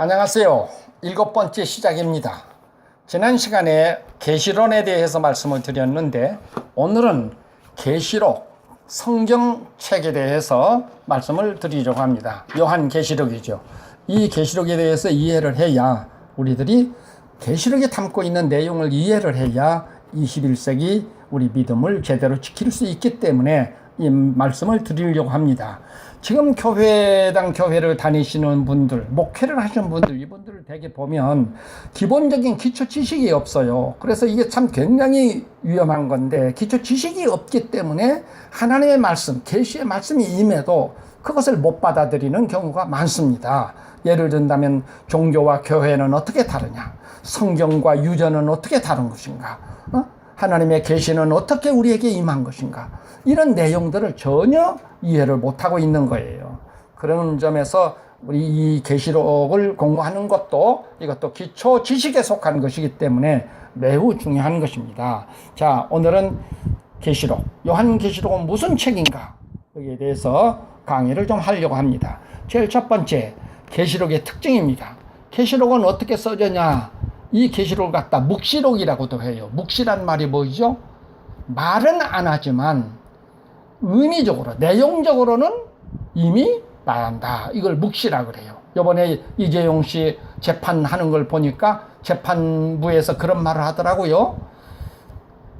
안녕하세요. 일곱 번째 시작입니다. 지난 시간에 계시론에 대해서 말씀을 드렸는데 오늘은 계시록 성경책에 대해서 말씀을 드리려고 합니다. 요한 계시록이죠. 이 계시록에 대해서 이해를 해야 우리들이 계시록에 담고 있는 내용을 이해를 해야 21세기 우리 믿음을 제대로 지킬 수 있기 때문에 이 말씀을 드리려고 합니다. 지금 교회당 교회를 다니시는 분들, 목회를 하시는 분들, 이분들을 되게 보면 기본적인 기초 지식이 없어요. 그래서 이게 참 굉장히 위험한 건데 기초 지식이 없기 때문에 하나님의 말씀, 계시의 말씀이 임해도 그것을 못 받아들이는 경우가 많습니다. 예를 든다면 종교와 교회는 어떻게 다르냐? 성경과 유전은 어떻게 다른 것인가? 어? 하나님의 계시는 어떻게 우리에게 임한 것인가? 이런 내용들을 전혀 이해를 못하고 있는 거예요. 그런 점에서 우리 이 계시록을 공부하는 것도 이것도 기초 지식에 속한 것이기 때문에 매우 중요한 것입니다. 자, 오늘은 계시록, 요한 계시록은 무슨 책인가? 여기에 대해서 강의를 좀 하려고 합니다. 제일 첫 번째, 계시록의 특징입니다. 계시록은 어떻게 써졌냐? 이 계시록을 갖다 묵시록이라고도 해요. 묵시란 말이 뭐죠? 말은 안 하지만 의미적으로, 내용적으로는 이미 말한다. 이걸 묵시라 그래요. 요번에 이재용 씨 재판하는 걸 보니까 재판부에서 그런 말을 하더라고요.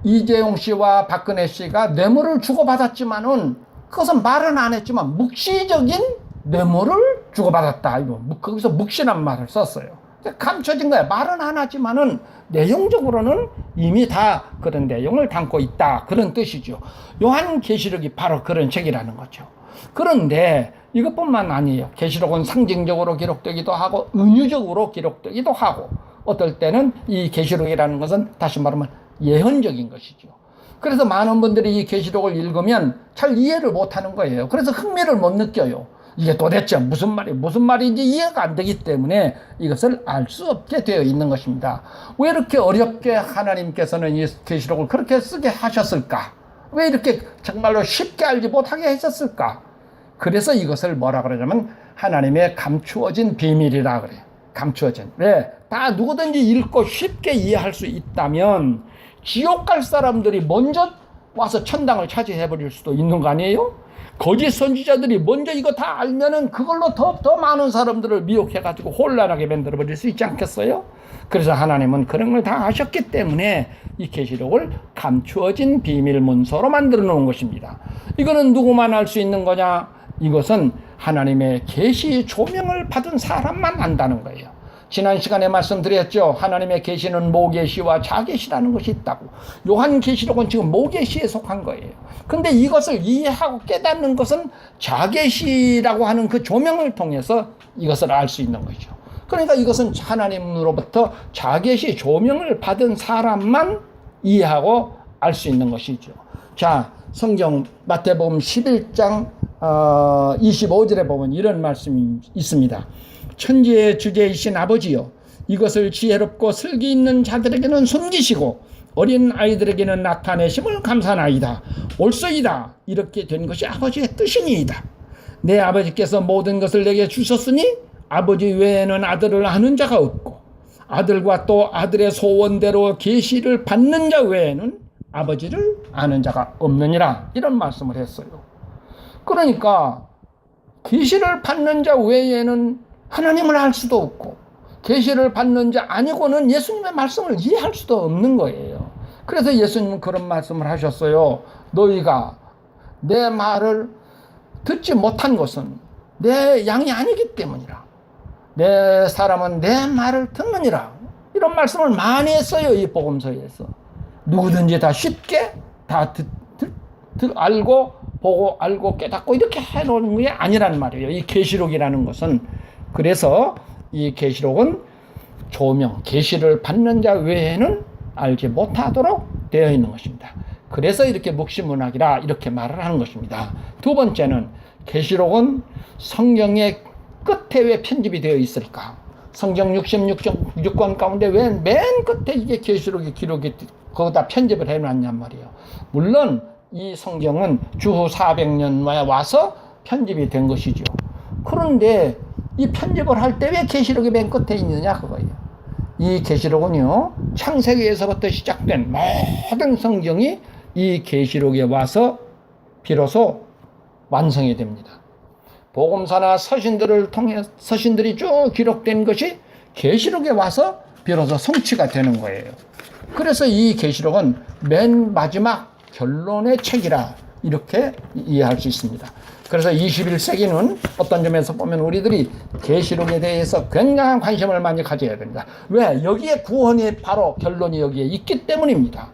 이재용 씨와 박근혜 씨가 뇌물을 주고받았지만은 그것은 말은 안 했지만 묵시적인 뇌물을 주고받았다. 이거 거기서 묵시란 말을 썼어요. 감춰진 거야. 말은 안 하지만은 내용적으로는 이미 다 그런 내용을 담고 있다. 그런 뜻이죠. 요한 계시록이 바로 그런 책이라는 거죠. 그런데 이것뿐만 아니에요. 계시록은 상징적으로 기록되기도 하고 은유적으로 기록되기도 하고 어떨 때는 이 계시록이라는 것은 다시 말하면 예언적인 것이죠. 그래서 많은 분들이 이 계시록을 읽으면 잘 이해를 못 하는 거예요. 그래서 흥미를 못 느껴요. 이게 도대체 무슨 말이 무슨 말인지 이해가 안 되기 때문에 이것을 알 수 없게 되어 있는 것입니다. 왜 이렇게 어렵게 하나님께서는 이 계시록을 그렇게 쓰게 하셨을까? 왜 이렇게 정말로 쉽게 알지 못하게 하셨을까? 그래서 이것을 뭐라 그러냐면 하나님의 감추어진 비밀이라 그래요. 감추어진. 왜? 다 누구든지 읽고 쉽게 이해할 수 있다면 지옥 갈 사람들이 먼저 와서 천당을 차지해 버릴 수도 있는 거 아니에요? 거짓 선지자들이 먼저 이거 다 알면은 그걸로 더, 더 많은 사람들을 미혹해가지고 혼란하게 만들어 버릴 수 있지 않겠어요? 그래서 하나님은 그런 걸 다 아셨기 때문에 이 계시록을 감추어진 비밀 문서로 만들어 놓은 것입니다. 이거는 누구만 알 수 있는 거냐? 이것은 하나님의 계시 조명을 받은 사람만 안다는 거예요. 지난 시간에 말씀드렸죠. 하나님의 계시는 모계시와 자계시라는 것이 있다고. 요한 계시록은 지금 모계시에 속한 거예요. 근데 이것을 이해하고 깨닫는 것은 자계시라고 하는 그 조명을 통해서 이것을 알 수 있는 거죠. 그러니까 이것은 하나님으로부터 자계시 조명을 받은 사람만 이해하고 알 수 있는 것이죠. 자, 성경 마태복음 11장 어, 25절에 보면 이런 말씀이 있습니다. 천지의 주제이신 아버지여 이것을 지혜롭고 슬기 있는 자들에게는 숨기시고 어린 아이들에게는 나타내심을 감사나이다. 옳소이다. 이렇게 된 것이 아버지의 뜻이니이다. 내 아버지께서 모든 것을 내게 주셨으니 아버지 외에는 아들을 아는 자가 없고 아들과 또 아들의 소원대로 계시를 받는 자 외에는 아버지를 아는 자가 없느니라 이런 말씀을 했어요. 그러니까 계시를 받는 자 외에는 하나님을 알 수도 없고 계시를 받는 자 아니고는 예수님의 말씀을 이해할 수도 없는 거예요. 그래서 예수님은 그런 말씀을 하셨어요. 너희가 내 말을 듣지 못한 것은 내 양이 아니기 때문이라. 내 사람은 내 말을 듣느니라. 이런 말씀을 많이 했어요. 이 복음서에서. 누구든지 다 쉽게 다 듣, 듣, 듣, 알고 보고 알고 깨닫고 이렇게 해놓는 게 아니란 말이에요. 이 계시록이라는 것은 그래서 이 계시록은 조명, 계시를 받는 자 외에는 알지 못하도록 되어 있는 것입니다. 그래서 이렇게 묵시문학이라 이렇게 말을 하는 것입니다. 두 번째는 계시록은 성경의 끝에 왜 편집이 되어 있을까? 성경 66권 가운데 왜 맨 끝에 이게 계시록의 기록이 거기다 편집을 해놨냔 말이에요. 물론 이 성경은 주후 400년 와서 편집이 된 것이죠. 그런데 이 편집을 할 때 왜 계시록이 맨 끝에 있느냐 그거예요. 이 계시록은요 창세기에서부터 시작된 모든 성경이 이 계시록에 와서 비로소 완성이 됩니다. 복음사나 서신들을 통해 서신들이 쭉 기록된 것이 계시록에 와서 비로소 성취가 되는 거예요. 그래서 이 계시록은 맨 마지막 결론의 책이라 이렇게 이해할 수 있습니다. 그래서 21세기는 어떤 점에서 보면 우리들이 계시록에 대해서 굉장한 관심을 많이 가져야 됩니다. 왜? 여기에 구원이 바로 결론이 여기에 있기 때문입니다.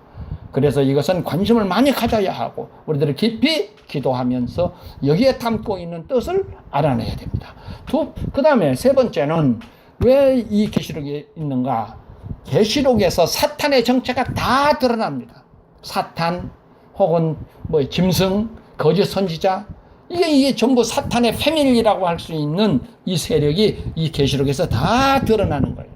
그래서 이것은 관심을 많이 가져야 하고 우리들이 깊이 기도하면서 여기에 담고 있는 뜻을 알아내야 됩니다. 두, 그 다음에 세 번째는 왜 이 계시록에 있는가? 계시록에서 사탄의 정체가 다 드러납니다. 사탄 혹은 뭐 짐승, 거짓 선지자 이게 이게 전부 사탄의 패밀리라고 할 수 있는 이 세력이 이 계시록에서 다 드러나는 거예요.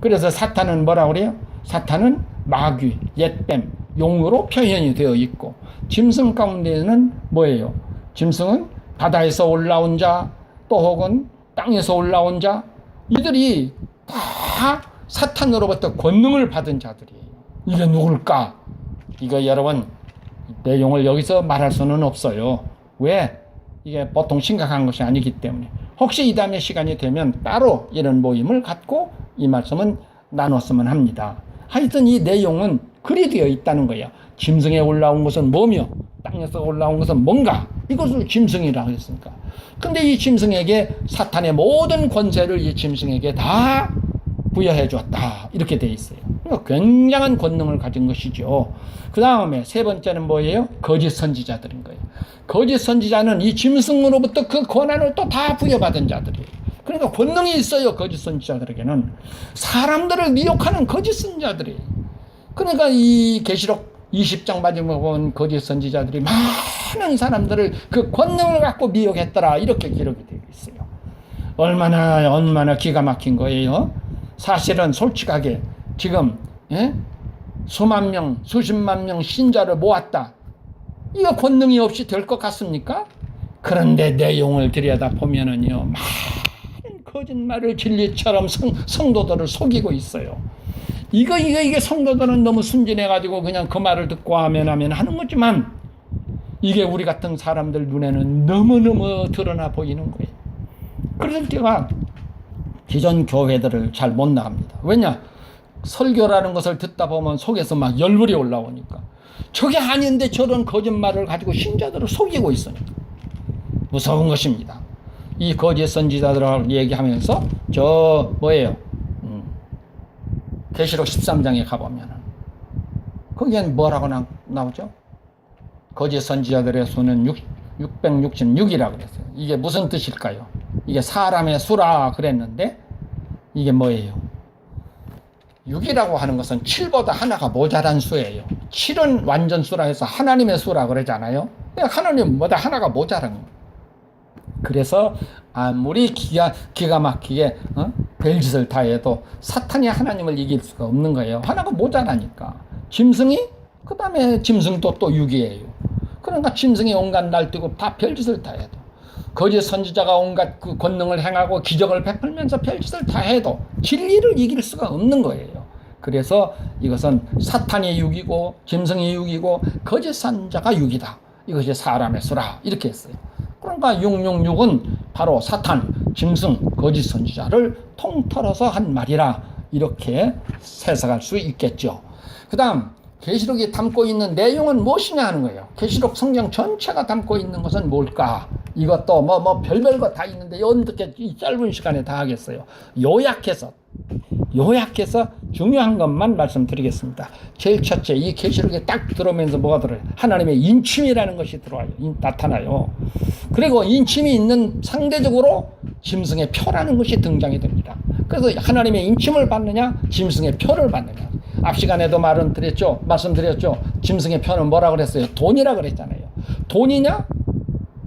그래서 사탄은 뭐라 그래요? 사탄은 마귀, 옛뱀, 용으로 표현이 되어 있고 짐승 가운데는 뭐예요? 짐승은 바다에서 올라온 자, 또 혹은 땅에서 올라온 자, 이들이 다 사탄으로부터 권능을 받은 자들이에요. 이게 누굴까? 이거 여러분 내용을 여기서 말할 수는 없어요. 왜? 이게 보통 심각한 것이 아니기 때문에. 혹시 이 다음에 시간이 되면 따로 이런 모임을 갖고 이 말씀은 나눴으면 합니다. 하여튼 이 내용은 그리 되어 있다는 거예요. 짐승에 올라온 것은 뭐며 땅에서 올라온 것은 뭔가 이것을 짐승이라고 했으니까. 근데 이 짐승에게 사탄의 모든 권세를 이 짐승에게 다 부여해 줬다. 이렇게 돼 있어요. 그러니까 굉장한 권능을 가진 것이죠. 그 다음에 세 번째는 뭐예요? 거짓 선지자들인 거예요. 거짓 선지자는 이 짐승으로부터 그 권한을 또 다 부여받은 자들이에요. 그러니까 권능이 있어요. 거짓 선지자들에게는 사람들을 미혹하는 거짓 선지자들이. 그러니까 이 계시록 20장 마지막에 본 거짓 선지자들이 많은 사람들을 그 권능을 갖고 미혹했더라. 이렇게 기록이 되어 있어요. 얼마나 얼마나 기가 막힌 거예요. 사실은 솔직하게 지금 예? 수만 명, 수십만 명 신자를 모았다. 이거 권능이 없이 될 것 같습니까? 그런데 내용을 들여다 보면은요, 많은 거짓말을 진리처럼 성, 성도들을 속이고 있어요. 이거, 이거, 이게 성도들은 너무 순진해가지고 그냥 그 말을 듣고 하면 하면 하는 거지만 이게 우리 같은 사람들 눈에는 너무너무 드러나 보이는 거예요. 그래서 제가 기존 교회들을 잘 못 나갑니다. 왜냐? 설교라는 것을 듣다 보면 속에서 막 열불이 올라오니까. 저게 아닌데 저런 거짓말을 가지고 신자들을 속이고 있으니까. 무서운 것입니다. 이 거짓 선지자들하고 얘기하면서 저 뭐예요? 음, 계시록 13장에 가보면은 거기엔 뭐라고 나, 나오죠? 거짓 선지자들의 수는 6, 666이라고 그랬어요. 이게 무슨 뜻일까요? 이게 사람의 수라 그랬는데 이게 뭐예요? 6이라고 하는 것은 7보다 하나가 모자란 수예요. 7은 완전 수라 해서 하나님의 수라 그러잖아요. 하나님보다 하나가 모자란 거예요. 그래서 아무리 기가, 기가 막히게 어? 별짓을 다 해도 사탄이 하나님을 이길 수가 없는 거예요. 하나가 모자라니까. 짐승이 그 다음에 짐승도 또 6이에요. 그러니까 짐승이 온갖 날뛰고 다 별짓을 다 해도 거짓 선지자가 온갖 그 권능을 행하고 기적을 베풀면서 별짓을 다 해도 진리를 이길 수가 없는 거예요. 그래서 이것은 사탄이 육이고 짐승이 육이고 거짓 선자가 육이다. 이것이 사람의 수라 이렇게 했어요. 그러니까 666은 바로 사탄, 짐승, 거짓 선지자를 통틀어서 한 말이라 이렇게 해석할 수 있겠죠. 그다음 계시록이 담고 있는 내용은 무엇이냐 하는 거예요. 계시록 성경 전체가 담고 있는 것은 뭘까? 이것도 뭐뭐 별별 거 다 있는데 어떻게 이 짧은 시간에 다 하겠어요. 요약해서 요약해서 중요한 것만 말씀드리겠습니다. 제일 첫째 이 계시록에 딱 들어오면서 뭐가 들어요? 하나님의 인침이라는 것이 들어와요. 나타나요. 그리고 인침이 있는 상대적으로 짐승의 표라는 것이 등장이 됩니다. 그래서 하나님의 인침을 받느냐, 짐승의 표를 받느냐. 앞 시간에도 말은 드렸죠. 말씀드렸죠. 짐승의 표는 뭐라 그랬어요? 돈이라 그랬잖아요. 돈이냐?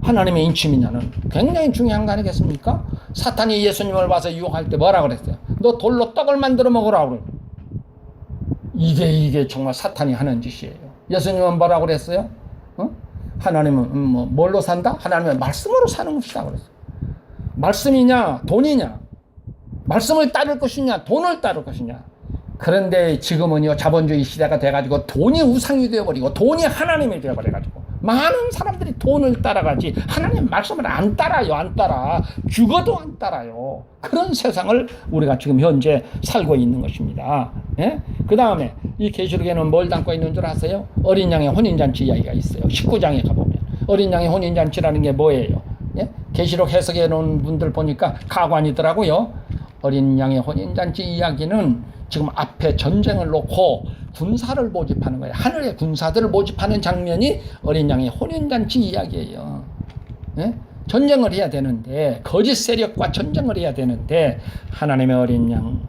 하나님의 인침이냐는 굉장히 중요한 거 아니겠습니까? 사탄이 예수님을 봐서 유혹할 때 뭐라 그랬어요? 너 돌로 떡을 만들어 먹으라 그래. 이게 이게 정말 사탄이 하는 짓이에요. 예수님은 뭐라 그랬어요? 어? 하나님은 뭐 뭘로 산다? 하나님의 말씀으로 사는 것이다 그랬어요. 말씀이냐 돈이냐 말씀을 따를 것이냐 돈을 따를 것이냐 그런데 지금은요 자본주의 시대가 돼가지고 돈이 우상이 되어버리고 돈이 하나님이 되어버려가지고 많은 사람들이 돈을 따라가지 하나님 말씀을 안 따라요 안 따라 죽어도 안 따라요 그런 세상을 우리가 지금 현재 살고 있는 것입니다 예? 그 다음에 이 계시록에는 뭘 담고 있는 줄 아세요? 어린 양의 혼인잔치 이야기가 있어요 19장에 가보면 어린 양의 혼인잔치라는 게 뭐예요? 예? 계시록 해석해 놓은 분들 보니까 가관이더라고요 어린 양의 혼인잔치 이야기는 지금 앞에 전쟁을 놓고 군사를 모집하는 거예요. 하늘의 군사들을 모집하는 장면이 어린 양의 혼인잔치 이야기예요. 예? 전쟁을 해야 되는데 거짓 세력과 전쟁을 해야 되는데 하나님의 어린 양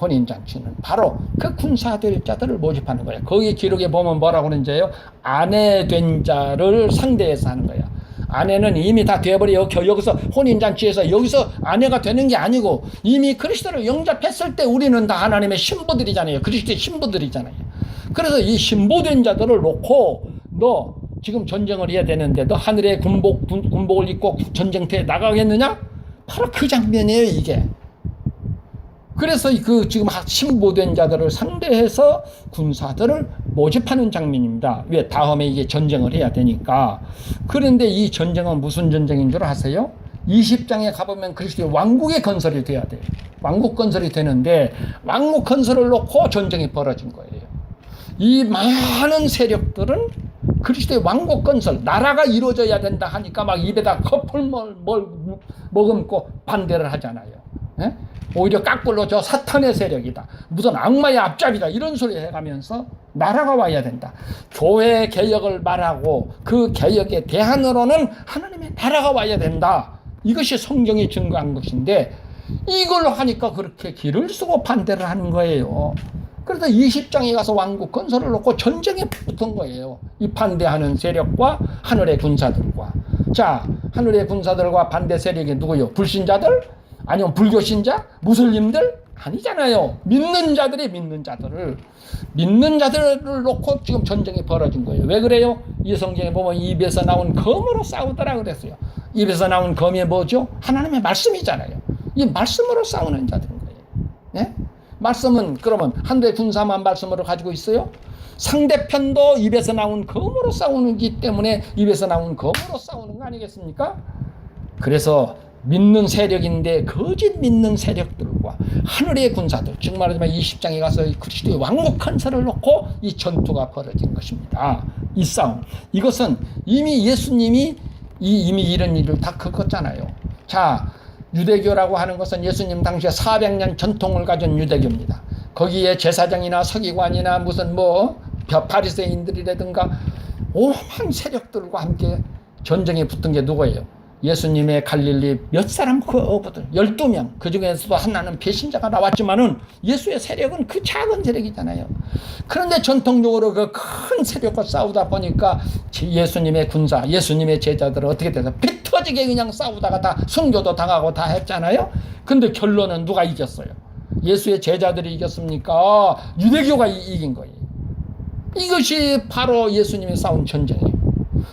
혼인잔치는 바로 그 군사될 자들을 모집하는 거예요. 거기 기록에 보면 뭐라고 그러는지요? 아내 된 자를 상대해서 하는 거예요. 아내는 이미 다 되어버려 여기서 혼인잔치에서 여기서 아내가 되는 게 아니고 이미 그리스도를 영접했을 때 우리는 다 하나님의 신부들이잖아요. 그리스도의 신부들이잖아요. 그래서 이 신부된 자들을 놓고 너 지금 전쟁을 해야 되는데 너 하늘의 군복 군, 군복을 입고 전쟁터에 나가겠느냐? 바로 그 장면이에요 이게. 그래서 그 지금 신보된 자들을 상대해서 군사들을 모집하는 장면입니다. 왜 다음에 이게 전쟁을 해야 되니까. 그런데 이 전쟁은 무슨 전쟁인 줄 아세요? 20장에 가보면 그리스도의 왕국의 건설이 돼야 돼요. 왕국 건설이 되는데 왕국 건설을 놓고 전쟁이 벌어진 거예요. 이 많은 세력들은 그리스도의 왕국 건설, 나라가 이루어져야 된다 하니까 막 입에다 커플 뭘, 뭘 머금고 반대를 하잖아요. 예? 오히려 깎불로 저 사탄의 세력이다. 무슨 악마의 앞잡이다. 이런 소리 해가면서 나라가 와야 된다. 교회 개혁을 말하고 그 개혁의 대안으로는 하나님의 나라가 와야 된다. 이것이 성경이 증거한 것인데 이걸 하니까 그렇게 길을 쓰고 반대를 하는 거예요. 그래서 20장에 가서 왕국 건설을 놓고 전쟁에 붙은 거예요. 이 반대하는 세력과 하늘의 군사들과. 자, 하늘의 군사들과 반대 세력이 누구요? 불신자들? 아니면 불교 신자? 무슬림들? 아니잖아요. 믿는 자들이 믿는 자들을 믿는 자들을 놓고 지금 전쟁이 벌어진 거예요. 왜 그래요? 이 성경에 보면 입에서 나온 검으로 싸우더라 그랬어요. 입에서 나온 검이 뭐죠? 하나님의 말씀이잖아요. 이 말씀으로 싸우는 자들인 거예요. 네? 말씀은 그러면 한대 군사만 말씀으로 가지고 있어요? 상대편도 입에서 나온 검으로 싸우는기 때문에 입에서 나온 검으로 싸우는 거 아니겠습니까? 그래서 믿는 세력인데 거짓 믿는 세력들과 하늘의 군사들 즉 말하자면 20장에 가서 그리스도의 왕국 컨설을 놓고 이 전투가 벌어진 것입니다. 이 싸움 이것은 이미 예수님이 이 이미 이런 일을 다 겪었잖아요. 자 유대교라고 하는 것은 예수님 당시에 400년 전통을 가진 유대교입니다. 거기에 제사장이나 서기관이나 무슨 뭐 바리새인들이라든가 오만 세력들과 함께 전쟁에 붙은 게 누구예요? 예수님의 갈릴리 몇 사람 그 어부들 12명 그 중에서도 하나는 배신자가 나왔지만은 예수의 세력은 그 작은 세력이잖아요. 그런데 전통적으로 그 큰 세력과 싸우다 보니까 예수님의 군사, 예수님의 제자들은 어떻게 돼서 피 터지게 그냥 싸우다가 다 순교도 당하고 다 했잖아요. 근데 결론은 누가 이겼어요? 예수의 제자들이 이겼습니까? 유대교가 이긴 거예요. 이것이 바로 예수님이 싸운 전쟁이에요.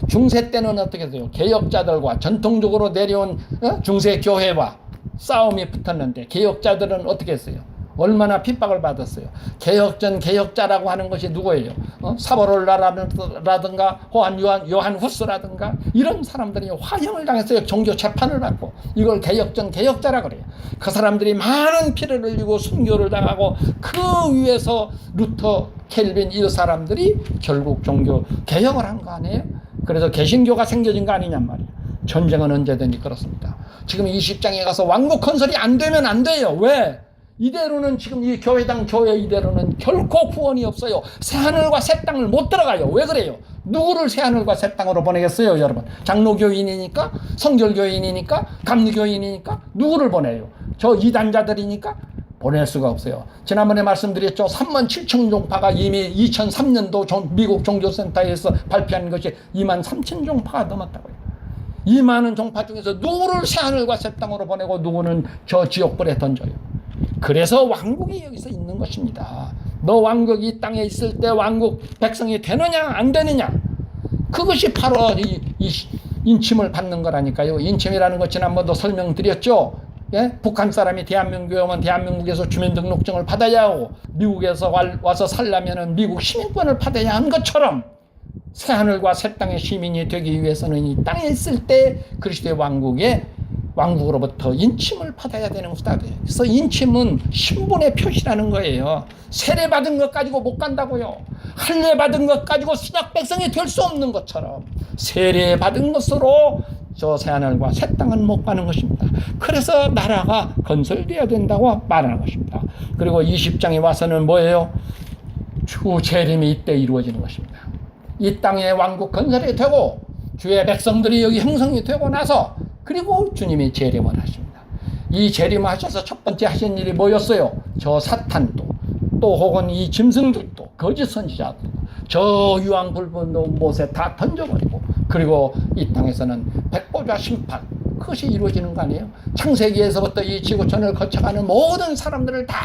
중세 때는 어떻게 돼요? 개혁자들과 전통적으로 내려온 어? 중세 교회와 싸움이 붙었는데 개혁자들은 어떻게 했어요? 얼마나 핍박을 받았어요. 개혁전 개혁자라고 하는 것이 누구예요? 어? 사보롤라라든가 호한 요한 요한 후스라든가 이런 사람들이 화형을 당했어요. 종교 재판을 받고 이걸 개혁전 개혁자라 그래요. 그 사람들이 많은 피를 흘리고 순교를 당하고 그 위에서 루터, 켈빈 이 사람들이 결국 종교 개혁을 한 거 아니에요? 그래서 개신교가 생겨진 거 아니냔 말이에요. 전쟁은 언제든지 그렇습니다. 지금 20장에 가서 왕국 건설이 안 되면 안 돼요. 왜? 이대로는 지금 이 교회당 교회 이대로는 결코 구원이 없어요. 새하늘과 새 땅을 못 들어가요. 왜 그래요? 누구를 새하늘과 새 땅으로 보내겠어요, 여러분? 장로교인이니까, 성결교인이니까, 감리교인이니까 누구를 보내요? 저 이단자들이니까 보낼 수가 없어요. 지난번에 말씀드렸죠. 3만 7천 종파가 이미 2003년도 미국 종교센터에서 발표한 것이 2만 3천 종파가 넘었다고요. 이 많은 종파 중에서 누구를 새하늘과 새 땅으로 보내고 누구는 저 지옥불에 던져요. 그래서 왕국이 여기서 있는 것입니다. 너 왕국이 이 땅에 있을 때 왕국 백성이 되느냐 안 되느냐 그것이 바로 이, 이 인침을 받는 거라니까요. 인침이라는 것 지난번도 설명드렸죠. 예? 북한 사람이 대한민국에 오면 대한민국에서 주민등록증을 받아야 하고 미국에서 와- 와서 살려면은 미국 시민권을 받아야 하는 것처럼 새하늘과 새 땅의 시민이 되기 위해서는 이 땅에 있을 때 그리스도의 왕국의 왕국으로부터 인침을 받아야 되는 것이다. 그래서 인침은 신분의 표시라는 거예요. 세례 받은 것 가지고 못 간다고요. 할례 받은 것 가지고 신약 백성이 될 수 없는 것처럼 세례 받은 것으로 저 새하늘과 새 땅은 못 가는 것입니다. 그래서 나라가 건설되어야 된다고 말하는 것입니다. 그리고 20장에 와서는 뭐예요? 주 재림이 이때 이루어지는 것입니다. 이 땅의 왕국 건설이 되고 주의 백성들이 여기 형성이 되고 나서 그리고 주님이 재림을 하십니다. 이 재림하셔서 첫 번째 하신 일이 뭐였어요? 저 사탄도 또 혹은 이 짐승들도 거짓 선지자들도 저 유황 붉은 못에 다 던져버리고 그리고 이 땅에서는 백보자 심판 그것이 이루어지는 거 아니에요? 창세기에서부터 이 지구촌을 거쳐가는 모든 사람들을 다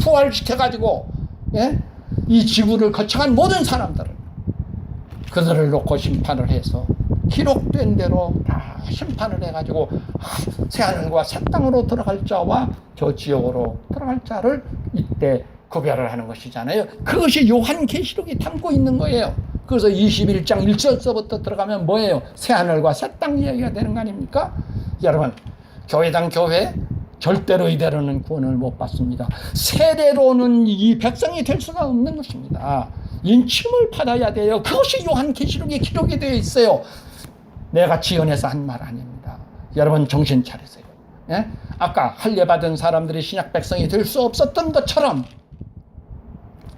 부활시켜 가지고 예? 이 지구를 거쳐간 모든 사람들을 그들을 놓고 심판을 해서 기록된 대로 다 심판을 해가지고 새하늘과 새 땅으로 들어갈 자와 저 지옥으로 들어갈 자를 이때 구별을 하는 것이잖아요. 그것이 요한계시록이 담고 있는 거예요. 그래서 21장 1절서부터 들어가면 뭐예요? 새하늘과 새 땅 이야기가 되는 거 아닙니까? 여러분, 교회당 교회 절대로 이대로는 구원을 못 받습니다. 세례로는 이 백성이 될 수가 없는 것입니다. 인침을 받아야 돼요. 그것이 요한계시록에 기록이 되어 있어요. 내가 지연해서 한 말 아닙니다. 여러분 정신 차리세요. 예? 아까 할례 받은 사람들이 신약 백성이 될 수 없었던 것처럼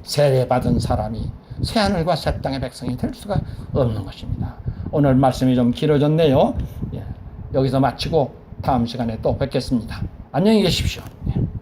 세례 받은 사람이 새 하늘과 새 땅의 백성이 될 수가 없는 것입니다. 오늘 말씀이 좀 길어졌네요. 예. 여기서 마치고 다음 시간에 또 뵙겠습니다. 안녕히 계십시오. 예.